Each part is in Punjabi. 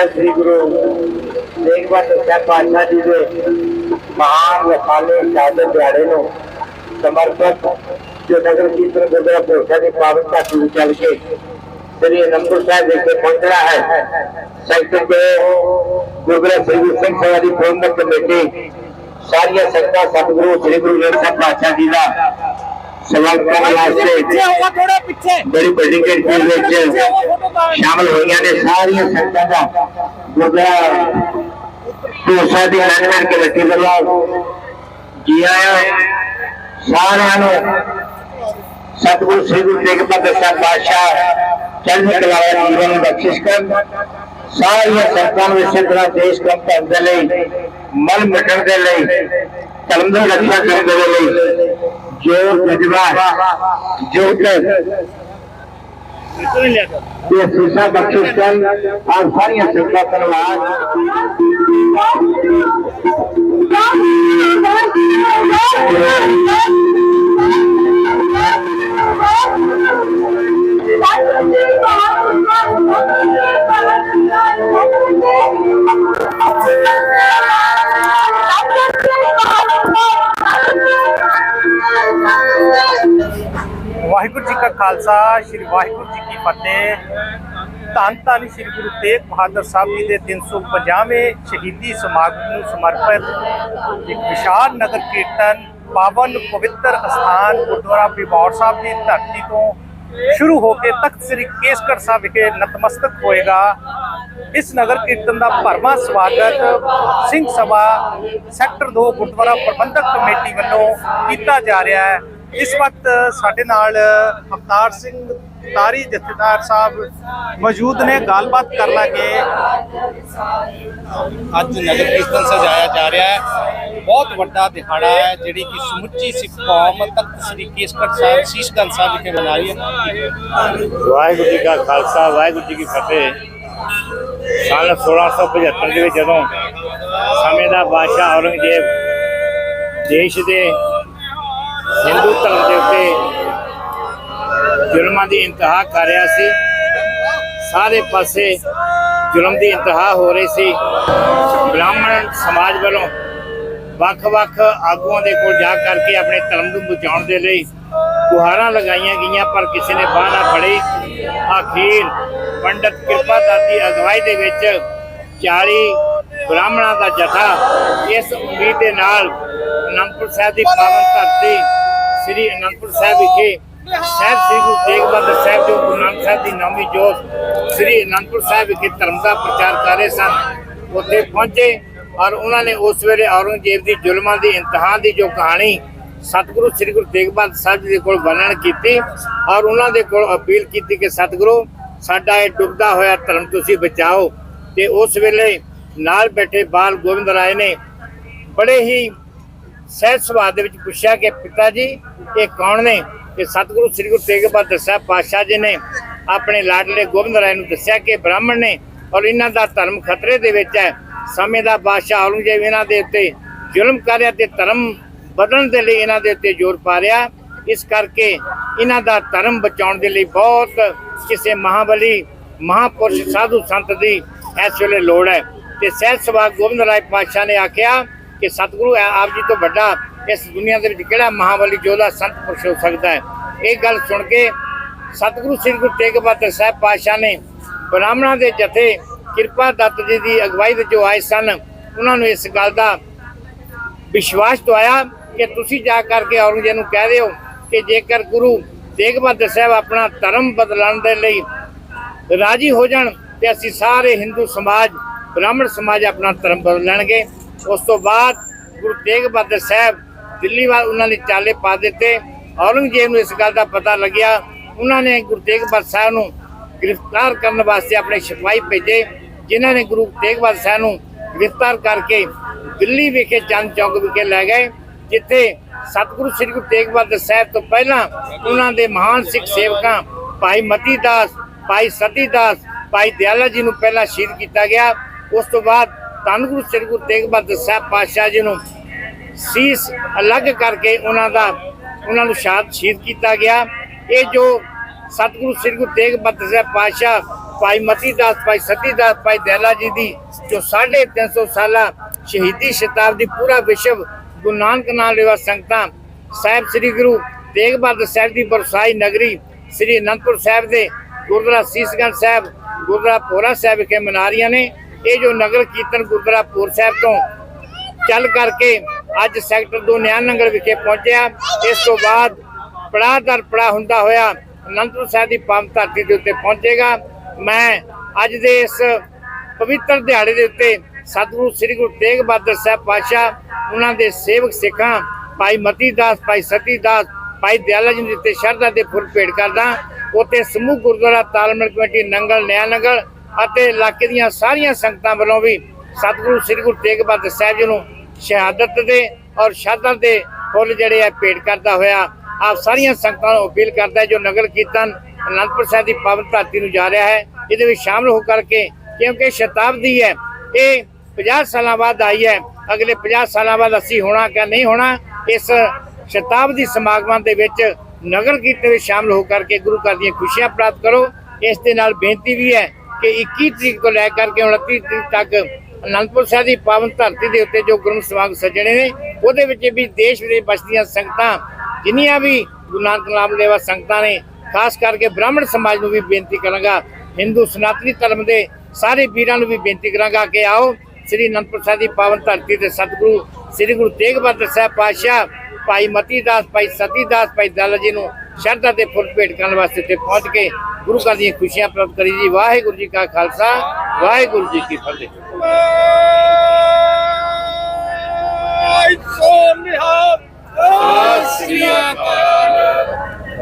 ਸ੍ਰੀ ਗੁਰੂ ਨੂੰ ਸਮਰਪਿਤ ਜੋ ਨਗਰ ਕੀਰਤਨ ਗੁਰਦੁਆਰਾ ਭੋਸਾ ਦੀ ਪਾਵਨ ਧਰਤੀ ਨੂੰ ਚੱਲ ਕੇ ਸ੍ਰੀ ਅਨੰਦਪੁਰ ਸਾਹਿਬ ਵਿਖੇ ਪਹੁੰਚਣਾ ਹੈ ਸੈਕਟਰ ਦੇ ਗੁਰਦੁਆਰਾ ਸਾਰੀਆਂ ਸੰਗਤਾਂ ਸਤਿਗੁਰੂ ਸ੍ਰੀ ਗੁਰੂ ਗ੍ਰੰਥ ਸਾਹਿਬ ਪਾਤਸ਼ਾਹ ਜੀ ਦਾ ਸਵਾਗਤ ਕਰਨ ਵਾਸਤੇ ਥੋੜਾ ਪਿੱਛੇ। ਬੜੀ ਵੱਡੀ ਗਿਣਤੀ ਵਿੱਚ ਸ਼ਾਮਲ ਹੋਈਆਂ ਨੇ ਸਾਰੀਆਂ ਸੰਗਤਾਂ ਦਾ। ਗੁਰਦੁਆਰਾ ਢੋਸਾ ਦੀ ਮੈਨੇਜਮੈਂਟ ਕਮੇਟੀ ਵੱਲੋਂ ਜੀ ਆਇਆਂ ਸਾਰਿਆਂ ਨੂੰ। ਸਤਿਗੁਰੂ ਸ੍ਰੀ ਗੁਰੂ ਤੇਗ ਬਹਾਦਰ ਸਾਹਿਬ ਪਾਤਸ਼ਾਹ ਚੜ੍ਹਦੀ ਕਲਾ ਵਾਲਾ ਜੀਵਨ ਬਖਸ਼ਿਸ਼ ਕਰਨ। ਸਾਰੀਆਂ ਸੰਗਤਾਂ ਨੂੰ ਇਸੇ ਤਰ੍ਹਾਂ ਦੇਸ਼ ਕੰਮ ਕਰਨ ਦੇ ਲਈ ਮਲ ਮਿਟਣ ਦੇ ਲਈ ਧਰਮ ਦੀ ਰੱਖਿਆ ਕਰਨ ਦੇ ਲਈ ਜੋ ਜਜ਼ਬਾ ਜੋ ਇਹ ਸੀਸਾ ਬਖਸ਼ਿਸ਼ ਕਰਨ ਔਰ ਸਾਰੀਆਂ ਸੰਗਤਾਂ ਧੰਨਵਾਦ ਵਾਹਿਗੁਰੂ ਖਾਲਸਾ ਸ੍ਰੀ ਵਾਹਿਗੁਰੂ ਜੀ ਕੀ ਫਤਿਹ। ਧੰਨ ਧੰਨ ਸ੍ਰੀ ਗੁਰੂ ਤੇਗ ਬਹਾਦਰ ਸਾਹਿਬ ਜੀ ਦੇ 350ਵੇਂ ਸ਼ਹੀਦੀ ਸਮਾਗਮ ਨੂੰ ਸਮਰਪਿਤ ਇੱਕ ਵਿਸ਼ਾਲ ਨਗਰ ਕੀਰਤਨ ਪਾਵਨ ਪਵਿੱਤਰ ਅਸਥਾਨ ਗੁਰਦੁਆਰਾ ਬਿਬੌਰ ਸਾਹਿਬ ਦੀ ਧਰਤੀ ਤੋਂ ਸ਼ੁਰੂ ਹੋ ਕੇ ਤਖਤ ਸ੍ਰੀ ਕੇਸਗੜ੍ਹ ਸਾਹਿਬ ਵਿਖੇ ਨਤਮਸਤਕ ਹੋਏਗਾ। ਇਸ ਨਗਰ ਕੀਰਤਨ ਦਾ ਭਰਵਾਂ ਸਵਾਗਤ ਸਿੰਘ ਸਭਾ ਸੈਕਟਰ 2 ਗੁਰਦੁਆਰਾ ਪ੍ਰਬੰਧਕ ਕਮੇਟੀ ਵੱਲੋਂ ਕੀਤਾ ਜਾ ਰਿਹਾ ਹੈ। ਇਸ ਵਕਤ ਸਾਡੇ ਨਾਲ ਅਵਤਾਰ ਸਿੰਘ ਤਾਰੀ ਜਥੇਦਾਰ ਸਾਹਿਬ ਮੌਜੂਦ ਨੇ। ਗੱਲਬਾਤ ਕਰ ਲਾਂਗੇ। ਅੱਜ ਨਗਰ ਕੀਰਤਨ ਸਜਾਇਆ ਜਾ ਰਿਹਾ ਹੈ। ਬਹੁਤ ਵੱਡਾ ਦਿਹਾੜਾ ਹੈ ਜਿਹੜੀ ਕਿ ਸਮੁੱਚੀ ਸਿੱਖ ਕੌਮ ਤਖਤ ਸ੍ਰੀ ਕੇਸਗੜ੍ਹ ਸਾਹਿਬ ਸੀਸਗੰਜ ਸਾਹਿਬ ਵਿਖੇ ਮਨਾ ਰਹੀ ਹੈ। ਵਾਹਿਗੁਰੂ ਜੀ ਕਾ ਖਾਲਸਾ ਵਾਹਿਗੁਰੂ ਜੀ ਕੀ ਫਤਿਹ। ਸਾਲ 1675 ਦੇ ਵਿੱਚ ਜਦੋਂ ਸਮੇਂ ਦਾ ਬਾਦਸ਼ਾਹ ਔਰੰਗਜ਼ੇਬ ਦੇਸ਼ ਦੇ ਹਿੰਦੂ ਧਰਮ ਦੇ ਉੱਤੇ ਜ਼ੁਲਮਾਂ ਦੀ ਇੰਤਹਾ ਕਰ ਰਿਹਾ ਸੀ। ਸਾਰੇ ਪਾਸੇ ਜ਼ੁਲਮ ਦੀ ਇੰਤਹਾ ਹੋ ਰਹੀ ਸੀ। ਬ੍ਰਾਹਮਣ ਸਮਾਜ ਵੱਲੋਂ ਵੱਖ-ਵੱਖ ਆਗੂਆਂ ਦੇ ਕੋਲ ਜਾ ਕਰਕੇ ਆਪਣੇ ਧਰਮ ਨੂੰ ਬਚਾਉਣ ਦੇ ਲਈ ਗੁਹਾਰਾਂ ਲਗਾਈਆਂ ਗਈਆਂ, ਪਰ ਕਿਸੇ ਨੇ ਬਾਹ ਨਾ ਫੜੀ। ਆਖੀਰ ਪੰਡਤ ਕਿਰਪਾਦਾਸ ਦੀ ਅਗਵਾਈ ਦੇ ਵਿੱਚ 40 ਬ੍ਰਾਹਮਣਾਂ ਦਾ ਜਥਾ ਇਸ ਉਮੀਦ ਦੇ ਨਾਲ ਅਨੰਦਪੁਰ ਸਾਹਿਬ ਦੀ ਪਾਵਨ ਧਰਤੀ ਸ੍ਰੀ ਅਨੰਦਪੁਰ ਸਾਹਿਬ ਵਿਖੇ ਸਾਹਿਬ ਸ੍ਰੀ ਗੁਰੂ ਤੇਗ ਬਹਾਦਰ ਸਾਹਿਬ ਜੋ ਗੁਰੂ ਨਾਨਕ ਸਾਹਿਬ ਦੀ ਨੌਵੀਂ ਜੋਤ ਸ੍ਰੀ ਅਨੰਦਪੁਰ ਸਾਹਿਬ ਵਿਖੇ ਧਰਮ ਦਾ ਪ੍ਰਚਾਰ ਕਰ ਰਹੇ ਸਨ, ਉੱਥੇ ਪਹੁੰਚੇ ਔਰ ਉਹਨਾਂ ਨੇ ਉਸ ਵੇਲੇ ਔਰੰਗਜ਼ੇਬ ਦੀ ਜ਼ੁਲਮਾਂ ਦੀ ਇੰਤਹਾ ਦੀ ਜੋ ਕਹਾਣੀ ਸਤਿਗੁਰੂ ਸ੍ਰੀ ਗੁਰੂ ਤੇਗ ਬਹਾਦਰ ਸਾਹਿਬ ਜੀ ਦੇ ਕੋਲ ਵਰਣਨ ਕੀਤੀ ਔਰ ਉਹਨਾਂ ਦੇ ਕੋਲ ਅਪੀਲ ਕੀਤੀ ਕਿ ਸਤਿਗੁਰੂ, ਸਾਡਾ ਇਹ ਡੁੱਬਦਾ ਹੋਇਆ ਧਰਮ ਤੁਸੀਂ ਬਚਾਓ ਤੇ ਉਸ ਵੇਲੇ ਨਾਲ ਬੈਠੇ ਬਾਲ ਗੋਬਿੰਦ ਰਾਏ ਨੇ ਬੜੇ ਹੀ ਸਹਿਜ ਸੁਭਾਅ ਦੇ ਵਿੱਚ ਪੁੱਛਿਆ ਕਿ ਪਿਤਾ ਜੀ, ਇਹ ਕੌਣ ਨੇ? ਕਿ ਸਤਿਗੁਰੂ ਸ੍ਰੀ ਗੁਰੂ ਤੇਗ ਬਹਾਦਰ ਸਾਹਿਬ ਪਾਤਸ਼ਾਹ ਜੀ ਨੇ ਆਪਣੇ ਲਾਡਲੇ ਗੋਬਿੰਦ ਰਾਏ ਨੂੰ ਦੱਸਿਆ ਕਿ ਬ੍ਰਾਹਮਣ ਨੇ ਔਰ ਇਹਨਾਂ ਦਾ ਧਰਮ ਖਤਰੇ ਦੇ ਵਿੱਚ ਹੈ। ਸਮੇਂ ਦਾ ਬਾਦਸ਼ਾਹ ਔਰੰਗਜ਼ੇਬ ਇਹਨਾਂ ਦੇ ਉੱਤੇ ਜ਼ੁਲਮ ਕਰ ਰਿਹਾ ਤੇ ਧਰਮ ਬਦਲਣ ਦੇ ਲਈ ਇਹਨਾਂ ਦੇ ਉੱਤੇ ਜ਼ੋਰ ਪਾ ਰਿਹਾ। ਇਸ ਕਰਕੇ ਇਹਨਾਂ ਦਾ ਧਰਮ ਬਚਾਉਣ ਦੇ ਲਈ ਬਹੁਤ ਕਿਸੇ ਮਹਾਬਲੀ, ਮਹਾਪੁਰਸ਼ ਸਾਧੂ ਸੰਤ ਦੀ ਇਸ ਵੇਲੇ ਲੋੜ ਹੈ। ਤੇ ਸਹਿਜ ਸਭਾ ਗੋਬਿੰਦ ਰਾਏ ਪਾਤਸ਼ਾਹ ਨੇ ਆਖਿਆ ਕਿ ਸਤਿਗੁਰੂ ਆਪ ਜੀ ਤੋਂ ਵੱਡਾ ਇਸ ਦੁਨੀਆ ਦੇ ਵਿੱਚ ਕਿਹੜਾ ਮਹਾਬਲੀ ਜੋਲਾ ਸੰਤ ਪੁਰਸ਼ ਹੋ ਸਕਦਾ ਹੈ। ਇਹ ਗੱਲ ਸੁਣ ਕੇ ਸਤਿਗੁਰੂ ਸ੍ਰੀ ਗੁਰੂ ਤੇਗ ਬਹਾਦਰ ਸਾਹਿਬ ਪਾਤਸ਼ਾਹ ਨੇ ਬ੍ਰਾਹਮਣਾਂ ਦੇ ਜਥੇ ਕਿਰਪਾ ਦੱਤ ਜੀ ਦੀ ਅਗਵਾਈ ਵਿੱਚ ਜੋ ਆਏ ਸਨ, ਉਹਨਾਂ ਨੂੰ ਇਸ ਗੱਲ ਦਾ ਵਿਸ਼ਵਾਸ ਦਵਾਇਆ ਕਿ ਤੁਸੀਂ ਜਾ ਕਰਕੇ ਔਰੰਗਜ਼ੇਬ ਨੂੰ ਕਹਿ ਦਿਓ ਕਿ ਜੇਕਰ ਗੁਰੂ ਤੇਗ ਬਹਾਦਰ ਸਾਹਿਬ ਆਪਣਾ ਧਰਮ ਬਦਲਣ ਦੇ ਲਈ ਰਾਜੀ ਹੋ ਜਾਣ, ਤੇ ਅਸੀਂ ਸਾਰੇ ਹਿੰਦੂ ਸਮਾਜ, ਬ੍ਰਾਹਮਣ ਸਮਾਜ ਆਪਣਾ ਧਰਮ ਬਦਲਣਗੇ ਉਸ ਤੋਂ ਬਾਅਦ ਗੁਰੂ ਤੇਗ ਬਹਾਦਰ ਸਾਹਿਬ ਦਿੱਲੀ ਵੱਲ ਉਹਨਾਂ ਨੇ ਚਾਲੇ ਪਾ ਦਿੱਤੇ। ਔਰੰਗਜ਼ੇਬ ਨੂੰ ਇਸ ਗੱਲ ਦਾ ਪਤਾ ਲੱਗਿਆ। ਉਹਨਾਂ ਨੇ ਗੁਰੂ ਤੇਗ ਬਹਾਦਰ ਸਾਹਿਬ ਨੂੰ ਗ੍ਰਿਫਤਾਰ ਕਰਨ ਵਾਸਤੇ ਆਪਣੇ ਸਿਪਾਹੀ ਭੇਜੇ, ਜਿਨ੍ਹਾਂ ਨੇ ਗੁਰੂ ਤੇਗ ਬਹਾਦਰ ਸਾਹਿਬ ਨੂੰ ਗ੍ਰਿਫਤਾਰ ਕਰਕੇ ਦਿੱਲੀ ਵਿਖੇ ਚੰਦ ਚੌਕ ਵਿਖੇ ਲੈ ਗਏ, ਜਿੱਥੇ ਸਤਿਗੁਰੂ ਸ੍ਰੀ ਗੁਰੂ ਤੇਗ ਬਹਾਦਰ ਸਾਹਿਬ ਤੋਂ ਪਹਿਲਾਂ ਉਹਨਾਂ ਦੇ ਮਹਾਨ ਸਿੱਖ ਸੇਵਕਾਂ ਭਾਈ ਮਤੀ ਦਾਸ, ਭਾਈ ਸਤੀ ਦਾਸ, ਭਾਈ ਦਿਆਲਾ ਜੀ ਨੂੰ ਪਹਿਲਾਂ ਸ਼ਹੀਦ ਕੀਤਾ ਗਿਆ। ਉਸ ਤੋਂ ਬਾਅਦ ਧੰਨ ਸ੍ਰੀ ਗੁਰੂ ਤੇਗ ਬਹਾਦਰ ਸਾਹਿਬ ਪਾਤਸ਼ਾਹ ਜੀ ਨੂੰ ਸੀਸ ਅਲੱਗ ਕਰਕੇ ਉਹਨਾਂ ਦਾ, ਉਹਨਾਂ ਨੂੰ ਸ਼ਾਦ ਸ਼ਹੀਦ ਕੀਤਾ ਗਿਆ। ਇਹ ਜੋ ਸਤਿਗੁਰੂ ਸ੍ਰੀ ਗੁਰੂ ਤੇਗ ਬਹਾਦਰ ਸਾਹਿਬ ਪਾਤਸ਼ਾਹ ਭਾਈ ਮਤੀ ਦਾਸ ਭਾਈ ਸਤੀ ਦਾਸ ਭਾਈ ਦਇਲਾ ਜੀ ਦੀ ਜੋ 350 ਸਾਲਾ ਸ਼ਹੀਦੀ ਸ਼ਤਾਬਦੀ ਪੂਰਾ ਵਿਸ਼ਵ ਗੁਰੂ ਨਾਨਕ ਨਾਲ ਲੇਵਾ ਸੰਗਤਾਂ, ਸਾਹਿਬ ਸ੍ਰੀ ਗੁਰੂ ਤੇਗ ਬਹਾਦਰ ਸਾਹਿਬ ਦੀ ਬਰਸਾਈ ਨਗਰੀ ਸ੍ਰੀ ਅਨੰਦਪੁਰ ਸਾਹਿਬ ਦੇ ਗੁਰਦੁਆਰਾ ਸੀਸਗੰਜ ਸਾਹਿਬ, ਗੁਰਦੁਆਰਾ ਪੋਰਾ ਸਾਹਿਬ ਵਿਖੇ ਮਨਾ ਰਹੀਆਂ ਨੇ। ਇਹ ਜੋ ਨਗਰ ਕੀਰਤਨ ਗੁਰਦੁਆਰਾ ਪੂਰ ਸਾਹਿਬ ਤੋਂ ਚੱਲ ਕਰਕੇ ਅੱਜ ਸੈਕਟਰ 2 ਨਿਆਨੰਗਲ ਵਿਖੇ ਪਹੁੰਚਿਆ। ਇਸ ਤੋਂ ਬਾਅਦ ਪੜਾਅ ਦਰ ਪੜਾਅ ਹੁੰਦਾ ਹੋਇਆ ਅਨੰਦਪੁਰ ਸਾਹਿਬ ਦੀ ਪਾਵਨ ਧਰਤੀ ਦੇ ਉੱਤੇ ਪਹੁੰਚੇਗਾ। ਮੈਂ ਅੱਜ ਦੇ ਇਸ ਪਵਿੱਤਰ ਦਿਹਾੜੇ ਦੇ ਉੱਤੇ ਸਤਿਗੁਰੂ ਸ੍ਰੀ ਗੁਰੂ ਤੇਗ ਬਹਾਦਰ ਸਾਹਿਬ ਪਾਤਸ਼ਾਹ, ਉਹਨਾਂ ਦੇ ਸੇਵਕ ਸਿੱਖਾਂ, ਭਾਈ ਮਤੀ ਦਾਸ, ਭਾਈ ਸਤੀ ਦਾਸ, ਭਾਈ ਦਿਆਲਾ ਜੀ ਦੇ ਸ਼ਰਧਾ ਦੇ ਫੁੱਲ ਭੇਟ ਕਰਦਾ। ਉੱਥੇ ਸਮੂਹ ਗੁਰਦੁਆਰਾ ਤਾਲਮੇਲ ਕਮੇਟੀ ਨੰਗਲ ਨਿਆ ਨੰਗਲ ਅਤੇ ਇਲਾਕੇ ਦੀਆਂ ਸਾਰੀਆਂ ਸੰਗਤਾਂ ਵੱਲੋਂ ਵੀ ਸਤਿਗੁਰੂ, ਸ੍ਰੀ ਗੁਰੂ ਤੇਗ ਬਹਾਦਰ ਸਾਹਿਬ ਜੀ ਨੂੰ ਸ਼ਹਾਦਤ ਦੇ ਔਰ ਸ਼ਹਾਦਤ ਦੇ ਫੁੱਲ ਜਿਹੜੇ ਆ ਭੇਟ ਕਰਦਾ ਹੋਇਆ, ਆਪ ਸਾਰੀਆਂ ਸੰਗਤਾਂ ਨੂੰ ਅਪੀਲ ਕਰਦਾ ਜੋ ਨਗਰ ਕੀਰਤਨ ਅਨੰਦਪੁਰ ਸਾਹਿਬ ਦੀ ਪਾਵਨ ਧਰਤੀ ਨੂੰ ਜਾ ਰਿਹਾ ਹੈ, ਇਹਦੇ ਵਿੱਚ ਸ਼ਾਮਲ ਹੋ ਕਰਕੇ ਕਿਉਂਕਿ ਸ਼ਤਾਬਦੀ ਹੈ, ਇਹ 50 ਸਾਲਾਂ ਬਾਅਦ ਆਈ ਹੈ, ਅਗਲੇ 50 ਸਾਲਾਂ ਬਾਅਦ ਅਸੀਂ ਹੋਣਾ ਕਿ ਨਹੀਂ ਹੋਣਾ, ਇਸ ਸ਼ਤਾਬਦੀ ਸਮਾਗਮਾਂ ਦੇ ਵਿੱਚ ਨਗਰ ਕੀਰਤਨ ਵਿੱਚ ਸ਼ਾਮਲ ਹੋ ਕਰਕੇ ਗੁਰੂ ਘਰ ਦੀਆਂ ਖੁਸ਼ੀਆਂ ਪ੍ਰਾਪਤ ਕਰੋ, ਇਸ ਦੇ ਨਾਲ ਬੇਨਤੀ ਵੀ ਹੈ ਕਿ 21 ਤਰੀਕ ਤੋਂ ਲੈ ਕਰਕੇ 29 ਤਰੀਕ ਤੱਕ ਅਨੰਦਪੁਰ ਸਾਹਿਬ ਦੀ ਪਾਵਨ ਧਰਤੀ ਦੇ ਉੱਤੇ ਜੋ ਗੁਰੂ ਸਮਾਗਮ ਸੱਜਣੇ ਨੇ, ਉਹਦੇ ਵਿੱਚ ਵੀ ਦੇਸ਼ ਵਿਦੇਸ਼ ਬਸਦੀਆਂ ਸੰਗਤਾਂ, ਜਿੰਨੀਆਂ ਵੀ ਗੁਰੂ ਨਾਨਕ ਨਾਮ ਲੈਵਾ ਸੰਗਤਾਂ ਨੇ, ਖਾਸ ਕਰਕੇ ਬ੍ਰਾਹਮਣ ਸਮਾਜ ਨੂੰ ਵੀ ਬੇਨਤੀ ਕਰਾਂਗਾ, ਹਿੰਦੂ ਸਨਾਤਨੀ ਧਰਮ ਦੇ ਸਾਰੇ ਵੀਰਾਂ ਨੂੰ ਵੀ ਬੇਨਤੀ ਕਰਾਂਗਾ ਕਿ ਆਓ ਸ੍ਰੀ ਅਨੰਦਪੁਰ ਸਾਹਿਬ ਦੀ ਪਾਵਨ ਧਰਤੀ ਤੇ ਸਤਿਗੁਰੂ, ਸ੍ਰੀ ਗੁਰੂ ਤੇਗ ਬਹਾਦਰ ਸਾਹਿਬ ਪਾਤਸ਼ਾਹ, ਭਾਈ ਮਤੀ ਦਾਸ ਭਾਈ ਸਤੀ ਦਾਸ ਭਾਈ ਦਲ ਜੀ ਨੂੰ ਸ਼ਰਧਾ ਤੇ ਫੁੱਲ ਭੇਟ ਕਰਨ ਵਾਸਤੇ ਤੇ ਪਹੁੰਚ ਕੇ ਗੁਰੂ ਘਰ ਦੀਆਂ ਖੁਸ਼ੀਆਂ ਪ੍ਰਾਪਤ ਕਰੀ ਜੀ। ਵਾਹਿਗੁਰੂ ਜੀ ਕਾ ਖਾਲਸਾ ਵਾਹਿਗੁਰੂ ਜੀ ਕੀ ਫਤਿਹ।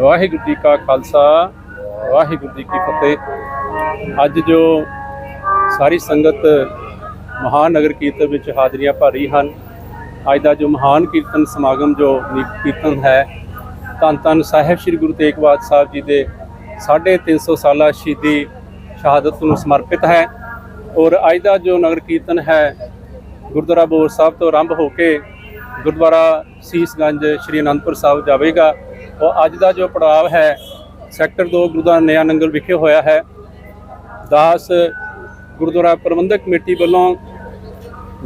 ਵਾਹਿਗੁਰੂ ਜੀ ਕਾ ਖਾਲਸਾ ਵਾਹਿਗੁਰੂ ਜੀ ਕੀ ਫਤਿਹ। ਅੱਜ ਜੋ ਸਾਰੀ ਸੰਗਤ ਮਹਾਨ ਨਗਰ ਕੀਰਤਨ ਵਿੱਚ ਹਾਜ਼ਰੀਆਂ ਭਰ ਹਨ ਅੱਜ ਦਾ ਜੋ ਮਹਾਨ ਕੀਰਤਨ ਸਮਾਗਮ ਜੋ ਕੀਰਤਨ ਹੈ ਧੰਨ ਧੰਨ ਸਾਹਿਬ ਸ੍ਰੀ ਗੁਰੂ ਤੇਗ ਬਹਾਦਰ ਸਾਹਿਬ ਜੀ ਦੇ 350 ਸਾਲਾ ਸ਼ਹੀਦੀ ਸ਼ਹਾਦਤ ਨੂੰ ਸਮਰਪਿਤ ਹੈ ਔਰ ਅੱਜ ਦਾ ਜੋ ਨਗਰ ਕੀਰਤਨ ਹੈ, ਗੁਰਦੁਆਰਾ ਬੋਰ ਸਾਹਿਬ ਤੋਂ ਆਰੰਭ ਹੋ ਕੇ ਗੁਰਦੁਆਰਾ ਸੀਸਗੰਜ ਸ਼੍ਰੀ ਅਨੰਦਪੁਰ ਸਾਹਿਬ ਜਾਵੇਗਾ। ਔਰ ਅੱਜ ਦਾ ਜੋ ਪੜਾਅ ਹੈ, ਸੈਕਟਰ 2 ਗੁਰਦੁਆਰਾ ਨਿਆ ਨੰਗਲ ਵਿਖੇ ਹੋਇਆ ਹੈ। ਦਾਸ ਗੁਰਦੁਆਰਾ ਪ੍ਰਬੰਧਕ ਕਮੇਟੀ ਵੱਲੋਂ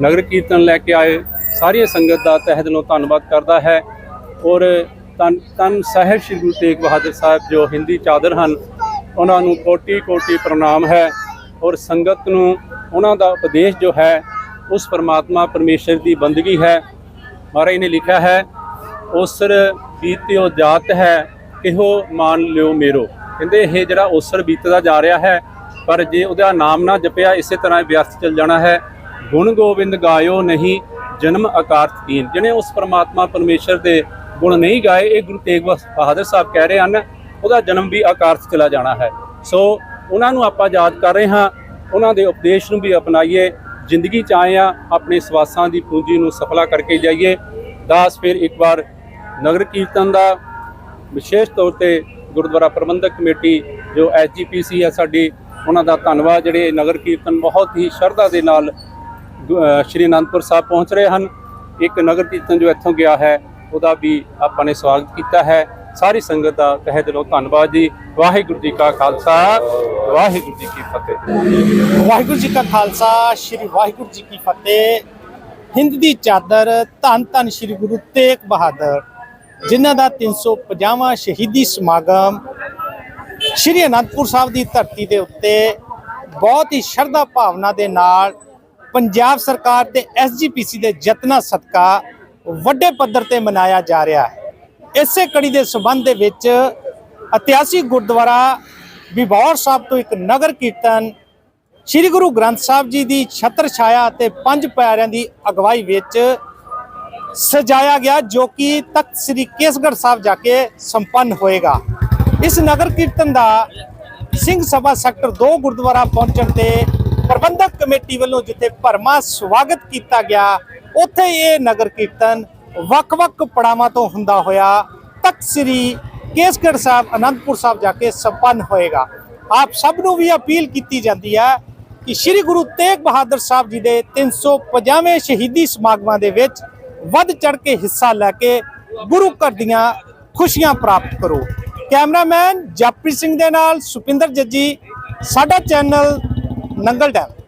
ਨਗਰ ਕੀਰਤਨ ਲੈ ਕੇ ਆਏ ਸਾਰੀਆਂ ਸੰਗਤ ਦਾ ਤਹਿ ਦਿਲੋਂ ਧੰਨਵਾਦ ਕਰਦਾ ਹੈ ਔਰ ਤਨ ਤਨ ਸਾਹਿਬ ਸ੍ਰੀ ਗੁਰੂ ਤੇਗ ਬਹਾਦਰ ਸਾਹਿਬ ਜੋ ਹਿੰਦੀ ਚਾਦਰ ਹਨ, ਉਹਨਾਂ ਨੂੰ ਕੋਟੀ ਕੋਟੀ ਪ੍ਰਣਾਮ ਹੈ ਔਰ ਸੰਗਤ ਨੂੰ ਉਹਨਾਂ ਦਾ ਉਪਦੇਸ਼ ਜੋ ਹੈ, ਉਸ ਪਰਮਾਤਮਾ ਪਰਮੇਸ਼ਰ ਦੀ ਬੰਦਗੀ ਹੈ। ਮਹਾਰਾਜ ਨੇ ਲਿਖਿਆ ਹੈ ਉਸਰ ਬੀਤਿਓ ਜਾਤ ਹੈ, ਕਿਹੋ ਮਾਨ ਲਿਓ ਮੇਰੋ। ਕਹਿੰਦੇ, ਇਹ ਜਿਹੜਾ ਉਸਰ ਬੀਤਦਾ ਜਾ ਰਿਹਾ ਹੈ, ਪਰ ਜੇ ਉਹਦਾ ਨਾਮ ਨਾ ਜਪਿਆ, ਇਸੇ ਤਰ੍ਹਾਂ ਇਹ ਵਿਅਰਥ ਚੱਲ ਜਾਣਾ ਹੈ। ਗੁਣ ਗੋਬਿੰਦ ਗਾਇਓ ਨਹੀਂ, ਜਨਮ ਅਕਾਰਥ ਕੀਨ ਜਿਹਨੇ ਉਸ ਪਰਮਾਤਮਾ ਪਰਮੇਸ਼ਰ ਦੇ ਗੁਣ ਨਹੀਂ ਗਾਏ, ਇਹ ਗੁਰੂ ਤੇਗ ਬਹਾਦਰ ਸਾਹਿਬ ਕਹਿ ਰਹੇ ਹਨ, ਉਹਦਾ ਜਨਮ ਵੀ ਅਕਾਰਥ ਚਲਾ ਜਾਣਾ ਹੈ। ਸੋ ਉਹਨਾਂ ਨੂੰ ਆਪਾਂ ਯਾਦ ਕਰ ਰਹੇ ਹਾਂ, ਉਹਨਾਂ ਦੇ ਉਪਦੇਸ਼ ਨੂੰ ਵੀ ਅਪਣਾਈਏ, ਜ਼ਿੰਦਗੀ ਚ ਆਏ ਆ ਆਪਣੇ ਸਵਾਸਾਂ ਦੀ ਪੂੰਜੀ ਨੂੰ ਸਫਲਾ ਕਰਕੇ ਜਾਈਏ। ਦਾਸ ਫਿਰ ਇੱਕ ਵਾਰ ਨਗਰ ਕੀਰਤਨ ਦਾ ਵਿਸ਼ੇਸ਼ ਤੌਰ ਤੇ ਗੁਰਦੁਆਰਾ ਪ੍ਰਬੰਧਕ ਕਮੇਟੀ, ਜੋ ਐਸਜੀਪੀਸੀ ਹੈ ਸਾਡੀ, ਉਹਨਾਂ ਦਾ ਧੰਨਵਾਦ। ਜਿਹੜੇ ਨਗਰ ਕੀਰਤਨ ਬਹੁਤ ਹੀ ਸ਼ਰਧਾ ਦੇ ਨਾਲ ਗੁ- ਸ਼੍ਰੀ ਅਨੰਦਪੁਰ ਸਾਹਿਬ ਪਹੁੰਚ ਰਹੇ ਹਨ। ਇੱਕ ਨਗਰ ਕੀਰਤਨ ਜੋ ਇੱਥੋਂ ਗਿਆ ਹੈ ਉਹਦਾ ਵੀ ਆਪਾਂ ਨੇ ਸਵਾਗਤ ਕੀਤਾ ਹੈ। ਸਾਰੀ ਸੰਗਤ ਦਾ ਤਹਿ ਦਿਲੋਂ ਧੰਨਵਾਦ ਜੀ। ਵਾਹਿਗੁਰੂ ਜੀ ਕਾ ਖਾਲਸਾ, ਵਾਹਿਗੁਰੂ ਜੀ ਕੀ ਫਤਿਹ। ਵਾਹਿਗੁਰੂ ਜੀ ਕਾ ਖਾਲਸਾ, ਸ੍ਰੀ ਵਾਹਿਗੁਰੂ ਜੀ ਕੀ ਫਤਿਹ। ਹਿੰਦ ਦੀ ਚਾਦਰ ਧੰਨ ਧੰਨ ਸ੍ਰੀ ਗੁਰੂ ਤੇਗ ਬਹਾਦਰ, ਜਿਨ੍ਹਾਂ ਦਾ 350ਵਾਂ ਸ਼ਹੀਦੀ ਸਮਾਗਮ ਸ੍ਰੀ ਅਨੰਦਪੁਰ ਸਾਹਿਬ ਦੀ ਧਰਤੀ ਦੇ ਉੱਤੇ ਬਹੁਤ ਹੀ ਸ਼ਰਧਾ ਭਾਵਨਾ ਦੇ ਨਾਲ ਪੰਜਾਬ ਸਰਕਾਰ ਤੇ ਐਸਜੀਪੀਸੀ ਦੇ ਯਤਨਾਂ ਸਦਕਾ ਵੱਡੇ ਪੱਧਰ ਤੇ ਮਨਾਇਆ ਜਾ ਰਿਹਾ ਹੈ। ਇਸੇ ਕੜੀ ਦੇ ਸਬੰਧ ਦੇ ਵਿੱਚ ਇਤਿਹਾਸਿਕ ਗੁਰਦੁਆਰਾ ਬਿਬੌਰ ਸਾਹਿਬ ਤੋਂ ਇੱਕ ਨਗਰ ਕੀਰਤਨ ਸ੍ਰੀ ਗੁਰੂ ਗ੍ਰੰਥ ਸਾਹਿਬ ਜੀ ਦੀ ਛਤਰ ਛਾਇਆ ਅਤੇ ਪੰਜ ਪਿਆਰਿਆਂ ਦੀ ਅਗਵਾਈ ਵਿੱਚ ਸਜਾਇਆ ਗਿਆ, ਜੋ ਕਿ ਤਖਤ ਸ੍ਰੀ ਕੇਸਗੜ੍ਹ ਸਾਹਿਬ ਜਾ ਕੇ ਸੰਪੰਨ ਹੋਏਗਾ। ਇਸ ਨਗਰ ਕੀਰਤਨ ਦਾ ਸਿੰਘ ਸਭਾ ਸੈਕਟਰ 2 ਗੁਰਦੁਆਰਾ ਪਹੁੰਚਣ ਤੇ ਪ੍ਰਬੰਧਕ ਕਮੇਟੀ ਵੱਲੋਂ ਜਿੱਥੇ ਭਰਮਾ ਸਵਾਗਤ ਕੀਤਾ ਗਿਆ ਉੱਥੇ ਇਹ ਨਗਰ ਕੀਰਤਨ ਵੱਖ-ਵੱਖ ਪੜਾਵਾਂ ਤੋਂ ਹੁੰਦਾ ਹੋਇਆ ਤਖਤ ਸ੍ਰੀ ਕੇਸਗੜ੍ਹ ਸਾਹਿਬ, ਅਨੰਦਪੁਰ ਸਾਹਿਬ ਜਾ ਕੇ ਸੰਪੰਨ ਹੋਏਗਾ। ਆਪ ਸਭ ਨੂੰ ਵੀ ਅਪੀਲ ਕੀਤੀ ਜਾਂਦੀ ਹੈ ਕਿ ਸ੍ਰੀ ਗੁਰੂ ਤੇਗ ਬਹਾਦਰ ਸਾਹਿਬ ਜੀ ਦੇ 350ਵੇਂ ਸ਼ਹੀਦੀ ਸਮਾਗਮਾਂ ਦੇ ਵਿੱਚ ਵੱਧ ਚੜ ਕੇ ਹਿੱਸਾ ਲੈ ਕੇ ਗੁਰੂ ਘਰ ਦੀਆਂ ਖੁਸ਼ੀਆਂ ਪ੍ਰਾਪਤ ਕਰੋ। ਕੈਮਰਾਮੈਨ ਜਪ੍ਰੀਤ ਸਿੰਘ ਦੇ ਨਾਲ ਸੁਪਿੰਦਰ ਜੱਜੀ, ਸਾਡਾ ਚੈਨਲ ਨੰਗਲ ਡੈਮ।